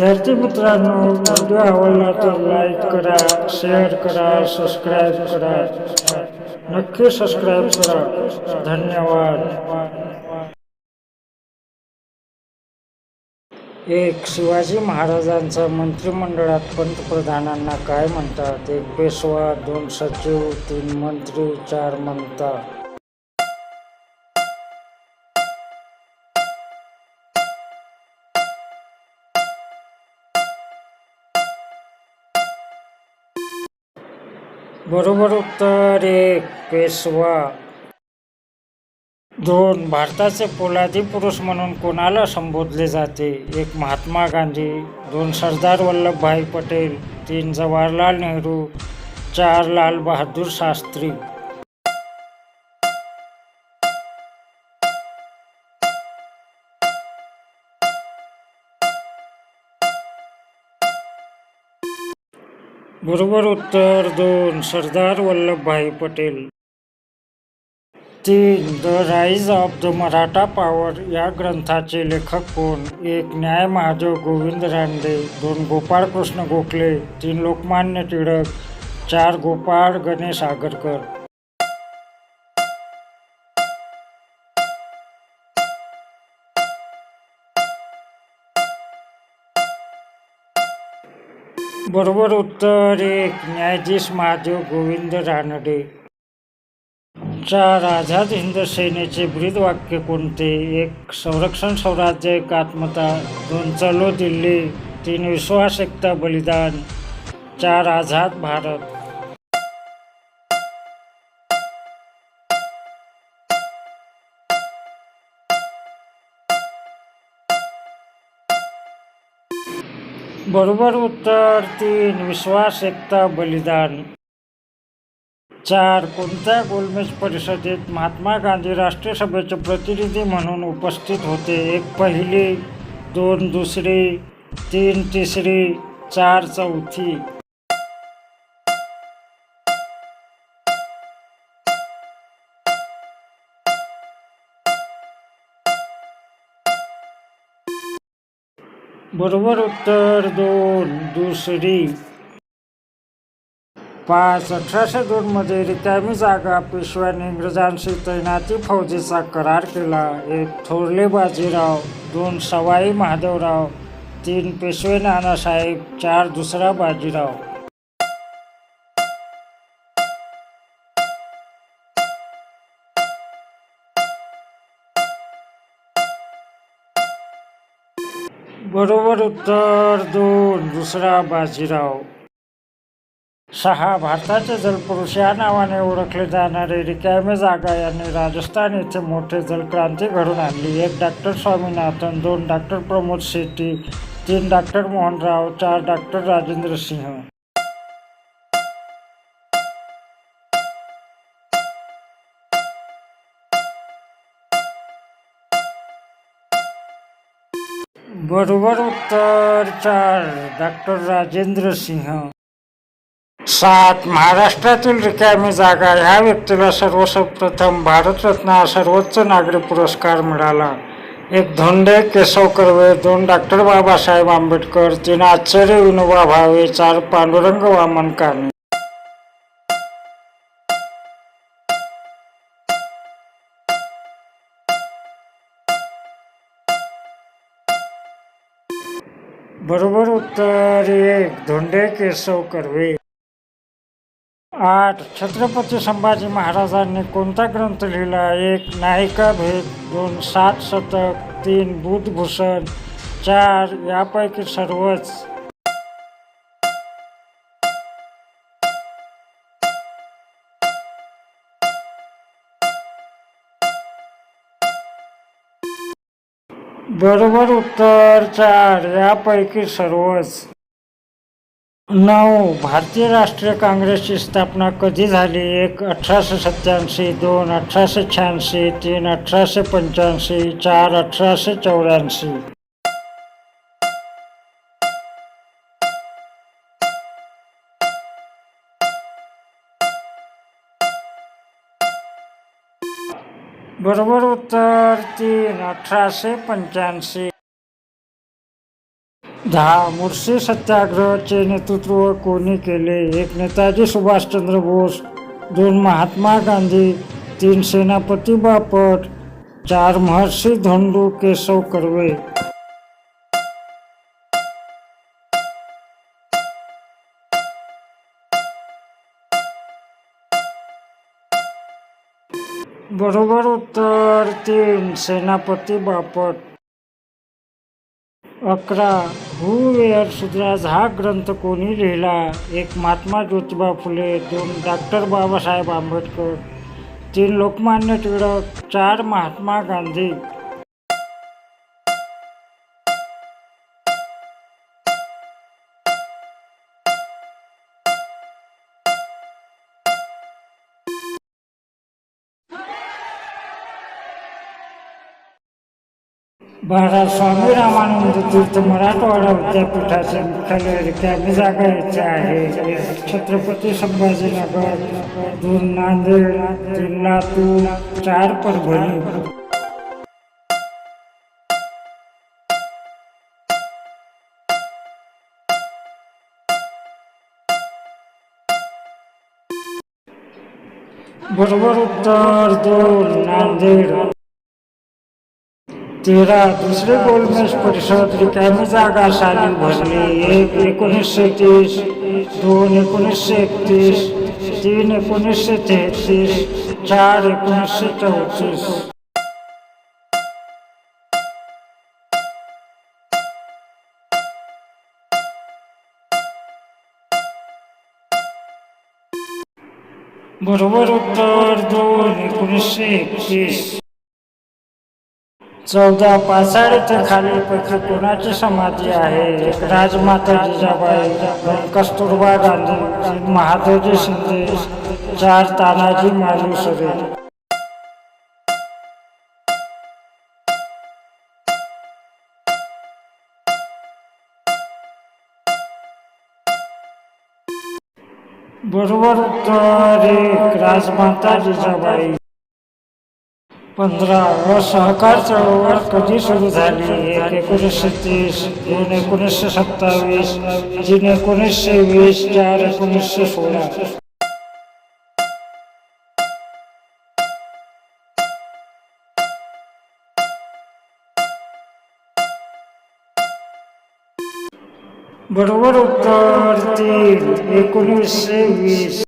विद्यार्थी मित्रांनो व्हिडिओ आवडला तर लाईक करा शेअर करा सबस्क्राईब करा. नक्की सबस्क्राईब करा. धन्यवाद. एक शिवाजी महाराजांचा मंत्रिमंडळात पंतप्रधानांना काय म्हणतात? एक पेशवा दोन सचिव तीन मंत्री चार मंता बरोबर उत्तर एक पेशवा दोन भारताचे पोलादी पुरुष म्हणून कोणाला संबोधले जाते? एक महात्मा गांधी. दोन सरदार वल्लभभाई पटेल. तीन जवाहरलाल नेहरू. चार लाल बहादूर शास्त्री. बरोबर उत्तर दोन सरदार वल्लभभाई पटेल. तीन the rise of the Maratha power या ग्रंथाचे लेखक कोण? एक न्याय महादेव गोविंद रानडे दोन गोपाळ कृष्ण गोखले तीन लोकमान्य टिळक चार गोपाळ गणेश आगरकर बरोबर उत्तर एक न्यायाधीश महादेव गोविंद रानडे. चार आझाद हिंद सेनेचे ब्रीदवाक्य कोणते? एक संरक्षण स्वराज्य एक आत्मता दोन चलो दिल्ली. तीन विश्वास एकता बलिदान. चार आझाद भारत. बरोबर उत्तर तीन विश्वास एकता बलिदान. चार कोणत्या गोलमेज परिषदेत महात्मा गांधी राष्ट्रीय सभेचे प्रतिनिधी म्हणून उपस्थित होते? एक पहिली दोन दुसरी तीन तिसरी चार चौथी. बरोबर उत्तर दोन दुसरी. पाच अठराशे दोनमध्ये रिकामी जागा पेशव्याने इंग्रजांशी तैनाती फौजेचा करार केला. एक थोरले बाजीराव दोन सवाई महादेवराव तीन पेशवे नानासाहेब चार दुसरा बाजीराव. बरोबर उत्तर दोन दुसरा बाजीराव. सहा भारताचे जलपुरुष या नावाने ओळखले जाणारे रिकामे जागा यांनी राजस्थान येथे मोठे जलक्रांती घडून आणली. एक डॉक्टर स्वामीनाथन दोन डॉक्टर प्रमोद शेट्टी तीन डॉक्टर मोहनराव चार डॉक्टर राजेंद्र सिंह. बरोबर उत्तर चार डॉक्टर राजेंद्र सिंह. सात महाराष्ट्रातील रिकामी जागा ह्या व्यक्तीला सर्वप्रथम भारतरत्न हा सर्वोच्च नागरी पुरस्कार मिळाला. एक धोंडे केशव कर्वे दोन डॉक्टर बाबासाहेब आंबेडकर तीन आचार्य विनोबा भावे चार पांडुरंग वामन काने बरोबर उत्तर एक धोंडे केशव कर्वे. आठ. छत्रपती संभाजी महाराजांनी कोणता ग्रंथ लिहिला? एक नायिका भेद. दोन सात शतक. तीन बुधभूषण. चार यापैकी सर्वच. बरोबर उत्तर चार यापैकी सर्वच. नऊ भारतीय राष्ट्रीय काँग्रेसची स्थापना कधी झाली? एक अठराशे सत्याऐंशी दोन अठराशे शहाऐंशी तीन अठराशे पंच्याऐंशी चार अठराशे चौऱ्याऐंशी. बरोबर उत्तर तीन अठराशे पंच्याऐंशी. दहा मुर्शी सत्याग्रहाचे नेतृत्व कोणी केले? एक नेताजी सुभाषचंद्र बोस दोन महात्मा गांधी तीन सेनापती बापट चार महर्षी धोंडू केशव कर्वे. बरोबर उत्तर तीन सेनापती बापट. अकरा हू वेअर सुद्राज हा ग्रंथ कोणी लिहिला? एक महात्मा ज्योतिबा फुले दोन डॉक्टर बाबासाहेब आंबेडकर तीन लोकमान्य टिळक चार महात्मा गांधी. बाळा स्वामी रामानंद तीर्थ मराठवाडा विद्यापीठाचे मुख्यालय रिकामी जागा येथे आहे. छत्रपती संभाजीनगर दोन नांदेड तीन लातूर चार परभणी. बरोबर उत्तर दोन नांदेड. तेरा दुसरे गोलमेज परिषद रिकामी जागा साली भरली एक एकोणीसशे तीस दोन एकोणीसशे एकतीस तीन एकोणीसशे तेहतीस चार एकोणीसशे चौतीस बरोबर उत्तर दोन एकोणीसशे एकतीस चौदा पासाड येथे खालीलपैकी कोणाची समाधी आहे? एक राजमाता जिजाबाई कस्तुरबा गांधी महादेवजी शिंदे चार तानाजी मालुसरे बरोबर उत्तर एक राजमाता जिजाबाई पंधरा व सहकार चळवळ कधी सुरू झाली? एकोणीसशे तीस दोन एकोणीसशे सत्तावीस तीन एकोणीसशे वीस चार एकोणीसशे सोळा. बरोबर उत्तर तीन एकोणीसशे वीस.